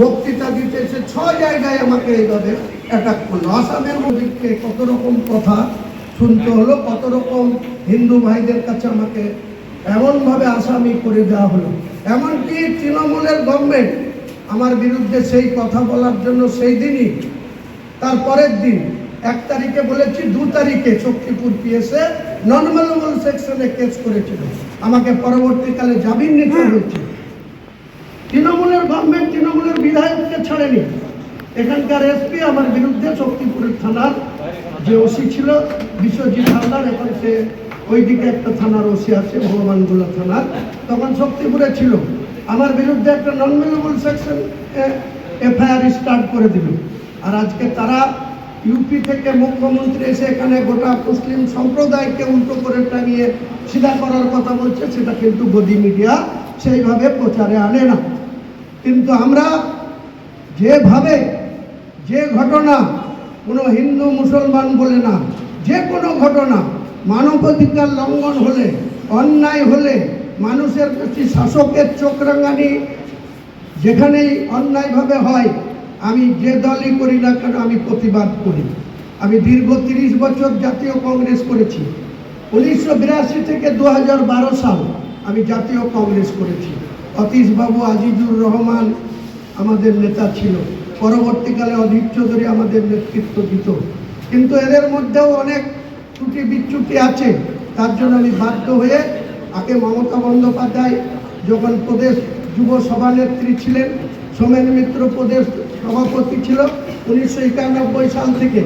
বক্তৃতা দিতে এসে ছ জায়গায় আমাকে এইভাবে অ্যাটাক করল। আসামের মধ্যে কত রকম কথা শুনতে হলো, কত রকম হিন্দু ভাইদের কাছে আমাকে এমনভাবে আসামি করে দেওয়া হলো। এমনকি তৃণমূলের গভর্নমেন্ট আমার বিরুদ্ধে সেই কথা বলার জন্য সেই দিনই, তার পরের দিন, এক তারিখে বলেছি, দু তারিখে শক্তিপুর পিএসএ নর্মাল সেকশনে কেস করেছিল। আমাকে পরবর্তীকালে জামিন নিতে হয়েছে। তৃণমূলের গভর্নমেন্ট তৃণমূলের ছাড়েনি এখানকার এসপি আমার বিরুদ্ধে শক্তিপুরের থানার যে ওসি ছিল, বিশ্বজিৎ হালদার, এখন সে ওইদিকে একটা থানার ওসি আছে ভগবানগোলা থানার তখন শক্তিপুরে ছিল। আমার বিরুদ্ধে একটা non bailable section FIR start করে দিল। আর আজকে তারা ইউপি থেকে মুখ্যমন্ত্রী এসে এখানে গোটা মুসলিম সম্প্রদায়কে উল্টো করে টাঙিয়ে সিধা করার কথা বলছে, সেটা কিন্তু গদি মিডিয়া সেইভাবে প্রচারে আনে না। কিন্তু আমরা যেভাবে যে ঘটনা কোনো হিন্দু মুসলমান বলে না, যে কোনো ঘটনা মানবাধিকার লঙ্ঘন হলে, অন্যায় হলে মানুষের প্রতি শাসকের চোখ রাঙানি যেখানেই অন্যায়ভাবে হয়, আমি যে দলই করি না কেন আমি প্রতিবাদ করি। আমি দীর্ঘ তিরিশ বছর জাতীয় কংগ্রেস করেছি। উনিশশো বিরাশি থেকে দু হাজার বারো সাল আমি জাতীয় কংগ্রেস করেছি। অতীশবাবু আজিজুর রহমান আমাদের নেতা ছিল। পরবর্তীকালে অধীর চৌধুরী আমাদের নেতৃত্ব দিত। কিন্তু এদের মধ্যেও অনেক ত্রুটি বিচ্যুতি আছে। তার জন্য আমি বাধ্য হয়ে আগে মমতা বন্দ্যোপাধ্যায় যখন প্রদেশ যুব সভানেত্রী ছিলেন, সোমেন মিত্র প্রদেশ সভাপতি ছিল, উনিশশো একানব্বই সাল থেকে।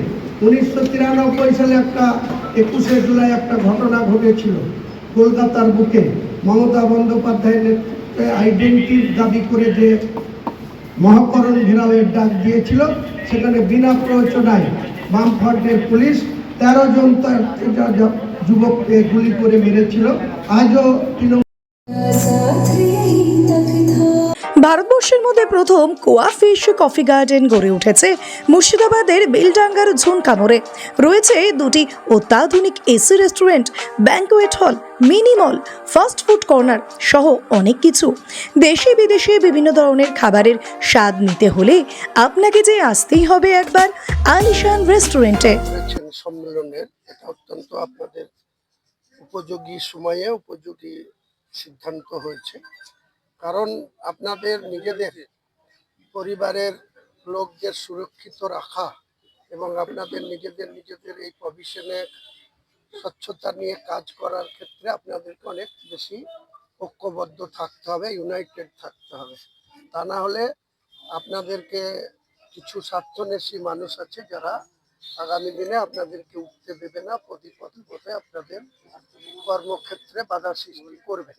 উনিশশো তিরানব্বই সালে একটা একুশে জুলাই একটা ঘটনা ঘটেছিল কলকাতার বুকে। মমতা বন্দ্যোপাধ্যায়ের নেতৃত্বে দাবি করে যে মহাকরণ ঘেরাওয়ের ডাক দিয়েছিল, সেখানে বিনা প্ররোচনায় বামফ্রন্টের পুলিশ তেরো জন তার যুবককে গুলি করে মেরেছিল। আজও ভারতবর্ষের মধ্যে প্রথম কোয়া ফিশ কফি গার্ডেন গড়ে উঠেছে মুর্শিদাবাদের বেলডাঙ্গার মোড়ে রয়েছে দুটি অত্যাধুনিক AC restaurant banquet hall, mini mall, fast food corner সহ অনেক কিছু। দেশে বিদেশে বিভিন্ন ধরনের খাবারের স্বাদ নিতে হলে আপনাকে যে আসতেই হবে একবার আলিশান রেস্টুরেন্টে। সম্মেলনের এটা অত্যন্ত আপনাদের উপযোগী সময়ে উপযোগী সিদ্ধান্ত হয়েছে। কারণ আপনাদের নিজেদের পরিবারের লোকদের সুরক্ষিত রাখা এবং আপনাদের নিজেদের নিজেদের এই প্রভিশনে স্বচ্ছতা নিয়ে কাজ করার ক্ষেত্রে আপনাদেরকে অনেক বেশি ঐক্যবদ্ধ থাকতে হবে ইউনাইটেড থাকতে হবে। তা না হলে আপনাদেরকে কিছু স্বার্থনেশী মানুষ আছে যারা আগামী দিনে আপনাদেরকে উঠতে দেবে না, প্রতি পথে পথে আপনাদের কর্মক্ষেত্রে বাধা সৃষ্টি করবে।